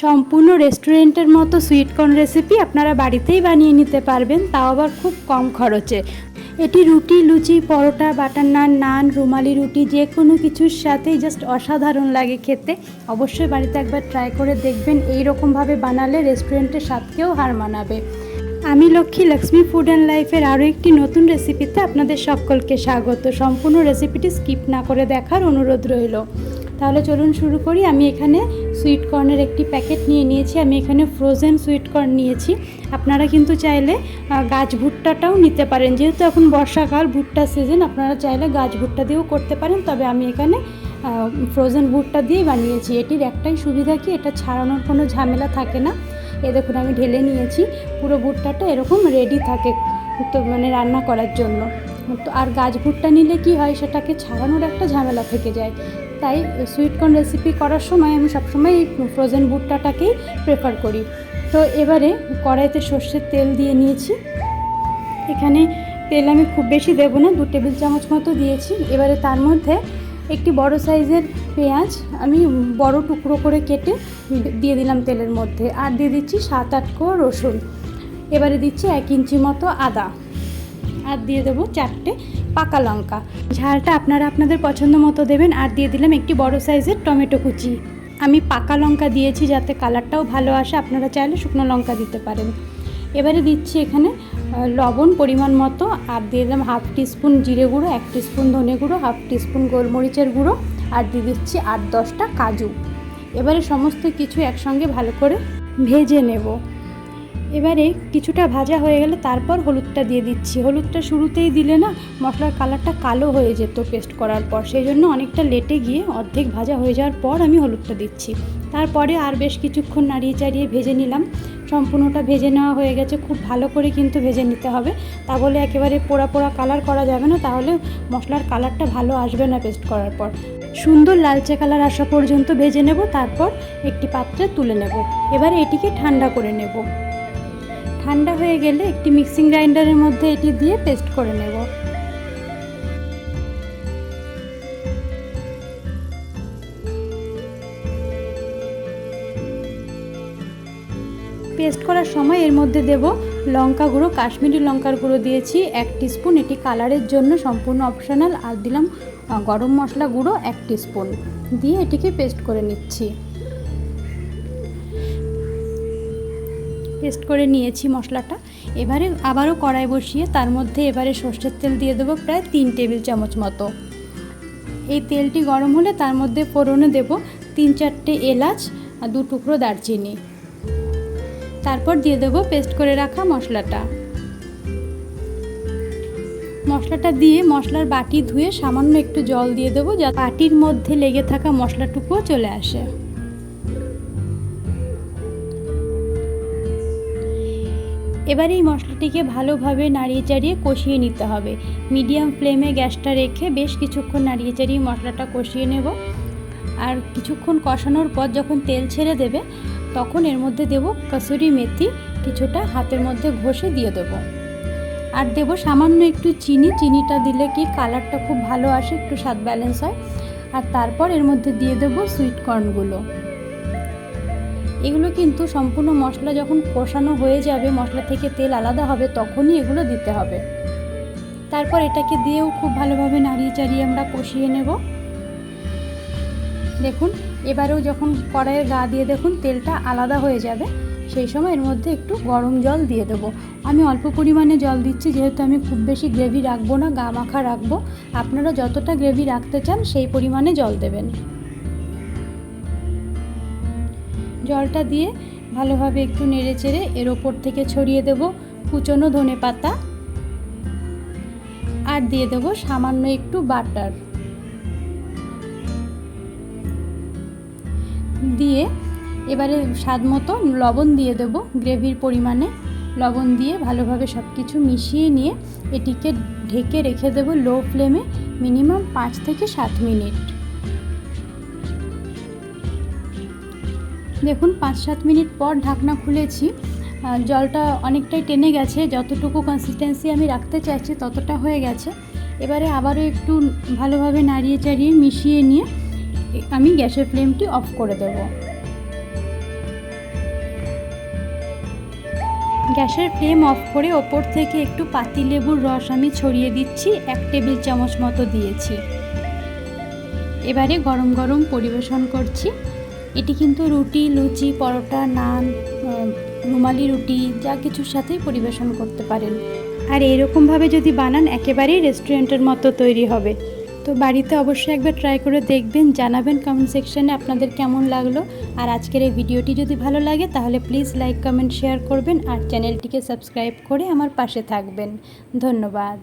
সম্পূর্ণ রেস্টুরেন্টের মতো সুইটকর্ন রেসিপি আপনারা বাড়িতেই বানিয়ে নিতে পারবেন, তাও আবার খুব কম খরচে। এটি রুটি, লুচি, পরোটা, বাটার নান নান, রুমালি রুটি, যে কোনো কিছুর সাথেই জাস্ট অসাধারণ লাগে খেতে। অবশ্যই বাড়িতে একবার ট্রাই করে দেখবেন এই রকমভাবে বানালে রেস্টুরেন্টের স্বাদকেও হার মানাবে। আমি লক্ষ্মী লক্ষ্মী ফুড অ্যান্ড লাইফের আরও একটি নতুন রেসিপিতে আপনাদের সকলকে স্বাগত। সম্পূর্ণ রেসিপিটি স্কিপ না করে দেখার অনুরোধ রইল। তাহলে চলুন শুরু করি। আমি এখানে সুইট কর্নের একটি প্যাকেট নিয়ে নিয়েছি। আমি এখানে ফ্রোজেন সুইট কর্ন নিয়েছি। আপনারা কিন্তু চাইলে গাছ ভুট্টাটাও নিতে পারেন। যেহেতু এখন বর্ষাকাল, ভুট্টা সিজন আপনারা চাইলে গাছ ভুট্টা দিয়েও করতে পারেন। তবে আমি এখানে ফ্রোজেন ভুট্টা দিয়েই বানিয়েছি। এটির একটাই সুবিধা কি? এটা ছাড়ানোর কোনো ঝামেলা থাকে না। এ দেখুন, আমি ঢেলে নিয়েছি। পুরো ভুট্টাটা এরকম রেডি থাকে তো মানে রান্না করার জন্য। তো আর গাছ ভুট্টা নিলে কি হয়? সেটাকে ছাড়ানোর একটা ঝামেলা থেকে যায়। তাই সুইটকর্ন রেসিপি করার সময় আমি সবসময় এই ফ্রোজেন ভুট্টাটাকেই প্রেফার করি। তো এবারে কড়াইতে সর্ষের তেল দিয়ে নিয়েছি। এখানে তেল আমি খুব বেশি দেবো না, দু টেবিল চামচ মতো দিয়েছি। এবারে তার মধ্যে একটি বড় সাইজের পেঁয়াজ আমি বড় টুকরো করে কেটে দিয়ে দিলাম তেলের মধ্যে। আর দিয়ে দিচ্ছি সাত আট কোয়া রসুন। এবারে দিচ্ছি এক ইঞ্চি মতো আদা। আর দিয়ে দেবো চারটে পাকা লঙ্কা। ঝালটা আপনারা আপনাদের পছন্দ মতো দেবেন, আর দিয়ে দিলাম একটি বড় সাইজের টমেটো কুচি। আমি পাকা লঙ্কা দিয়েছি যাতে কালারটাও ভালো আসে, আপনারা চাইলে শুকনো লঙ্কা দিতে পারেন। এবারে দিচ্ছি এখানে লবণ পরিমাণ মতো, আর দিয়ে দিলাম হাফ টিস্পুন জিরে গুঁড়ো, এক টিস্পুন ধনে গুঁড়ো, হাফ টিস্পুন গোলমরিচের গুঁড়ো, আর দিয়ে দিচ্ছি আট দশটা কাজু। এবারে সমস্ত কিছু একসঙ্গে ভালো করে ভেজে নেব। এবারে কিছুটা ভাজা হয়ে গেলে তারপর হলুদটা দিয়ে দিচ্ছি। হলুদটা শুরুতেই দিলে না মশলার কালারটা কালো হয়ে যেত পেস্ট করার পর। সেই জন্য অনেকটা লেটে গিয়ে অর্ধেক ভাজা হয়ে যাওয়ার পর আমি হলুদটা দিচ্ছি। তারপরে আর বেশ কিছুক্ষণ নাড়িয়ে চাড়িয়ে ভেজে নিলাম। সম্পূর্ণটা ভেজে নেওয়া হয়ে গেছে। খুব ভালো করে কিন্তু ভেজে নিতে হবে। তা বলে একেবারে পোড়া পোড়া কালার করা যাবে না, তাহলে মশলার কালারটা ভালো আসবে না পেস্ট করার পর। সুন্দর লালচে কালার আসা পর্যন্ত ভেজে নেব, তারপর একটি পাত্রে তুলে নেব। এবারে এটিকে ঠান্ডা করে নেব। ঠান্ডা হয়ে গেলে একটি মিক্সিং গ্রাইন্ডারের মধ্যে এটি দিয়ে পেস্ট করে নেব। পেস্ট করার সময় এর মধ্যে দেব লঙ্কা গুঁড়ো, কাশ্মীরি লঙ্কার গুঁড়ো দিয়েছি, এক স্পুন এটি কালারের জন্য সম্পূর্ণ অপশনাল। আর দিলাম গরম মশলা গুঁড়ো, এক স্পুন দিয়ে এটিকে পেস্ট করে নিচ্ছি। পেস্ট করে নিয়েছি মশলাটা। এবারে আবারও কড়াই বসিয়ে তার মধ্যে এবারে সর্ষের তেল দিয়ে দেবো প্রায় তিন টেবিল চামচ মতো। এই তেলটি গরম হলে তার মধ্যে ফোড়নে দেব তিন চারটে এলাচ আর দু টুকরো দারচিনি। তারপর দিয়ে দেবো পেস্ট করে রাখা মশলাটা। মশলাটা দিয়ে মশলার বাটি ধুয়ে সামান্য একটু জল দিয়ে দেবো যা বাটির মধ্যে লেগে থাকা মশলাটুকুও চলে আসে। এবার এই মশলাটিকে ভালোভাবে নাড়িয়ে চাড়িয়ে কষিয়ে নিতে হবে। মিডিয়াম ফ্লেমে গ্যাসটা রেখে বেশ কিছুক্ষণ নাড়িয়ে চাড়িয়ে মশলাটা কষিয়ে নেব। আর কিছুক্ষণ কষানোর পর যখন তেল ছেড়ে দেবে, তখন এর মধ্যে দেব কসুরি মেথি, কিছুটা হাতের মধ্যে ঘষে দিয়ে দেবো। আর দেব সামান্য একটু চিনি, চিনিটা দিলে কি কালারটা খুব ভালো আসে, একটু স্বাদ ব্যালেন্স হয়। আর তারপর এর মধ্যে দিয়ে দেবো সুইট কর্নগুলো এগুলো কিন্তু সম্পূর্ণ মশলা যখন কষানো হয়ে যাবে, মশলা থেকে তেল আলাদা হবে, তখনই এগুলো দিতে হবে। তারপর এটাকে দিয়েও খুব ভালোভাবে নাড়িয়ে চাড়িয়ে আমরা কষিয়ে নেব। দেখুন, এবারেও যখন কড়াইয়ের গা দিয়ে দেখুন তেলটা আলাদা হয়ে যাবে, সেই সময় এর মধ্যে একটু গরম জল দিয়ে দেবো। আমি অল্প পরিমাণে জল দিচ্ছি, যেহেতু আমি খুব বেশি গ্রেভি রাখব না, গা মাখা রাখব। আপনারা যতটা গ্রেভি রাখতে চান, সেই পরিমাণে জল দেবেন। জলটা দিয়ে ভালোভাবে একটু নেড়ে চেড়ে এর ওপর থেকে ছড়িয়ে দেব কুচনো ধনে পাতা। আর দিয়ে দেব সামান্য একটু বাটার। দিয়ে এবারে স্বাদ মতো লবণ দিয়ে দেব গ্রেভির পরিমাণে। লবণ দিয়ে ভালোভাবে সব কিছু মিশিয়ে নিয়ে এটিকে ঢেকে রেখে দেব লো ফ্লেমে মিনিমাম পাঁচ থেকে সাত মিনিট। দেখুন পাঁচ সাত মিনিট পর ঢাকনা খুলেছি। জলটা অনেকটাই টেনে গেছে, যতটুকু কনসিস্টেন্সি আমি রাখতে চাইছি ততটা হয়ে গেছে। এবারে আবারও একটু ভালোভাবে নাড়িয়ে চাড়িয়ে মিশিয়ে নিয়ে আমি গ্যাসের ফ্লেমটি অফ করে দেবো। গ্যাসের ফ্লেম অফ করে ওপর থেকে একটু পাতিলেবুর রস আমি ছড়িয়ে দিচ্ছি, এক টেবিল চামচ মতো দিয়েছি। এবারে গরম গরম পরিবেশন করছি। এটি কিন্তু রুটি, লুচি, পরোটা, নান রুমালি রুটি, যা কিছুর সাথেই পরিবেশন করতে পারেন। আর এরকমভাবে যদি বানান, একেবারেই রেস্টুরেন্টের মতো তৈরি হবে। তো বাড়িতে অবশ্যই একবার ট্রাই করে দেখবেন, জানাবেন কমেন্ট সেকশানে আপনাদের কেমন লাগল। আর আজকের এই ভিডিওটি যদি ভালো লাগে, তাহলে প্লিজ লাইক কমেন্ট শেয়ার করবেন আর চ্যানেলটিকে সাবস্ক্রাইব করে আমার পাশে থাকবেন। ধন্যবাদ।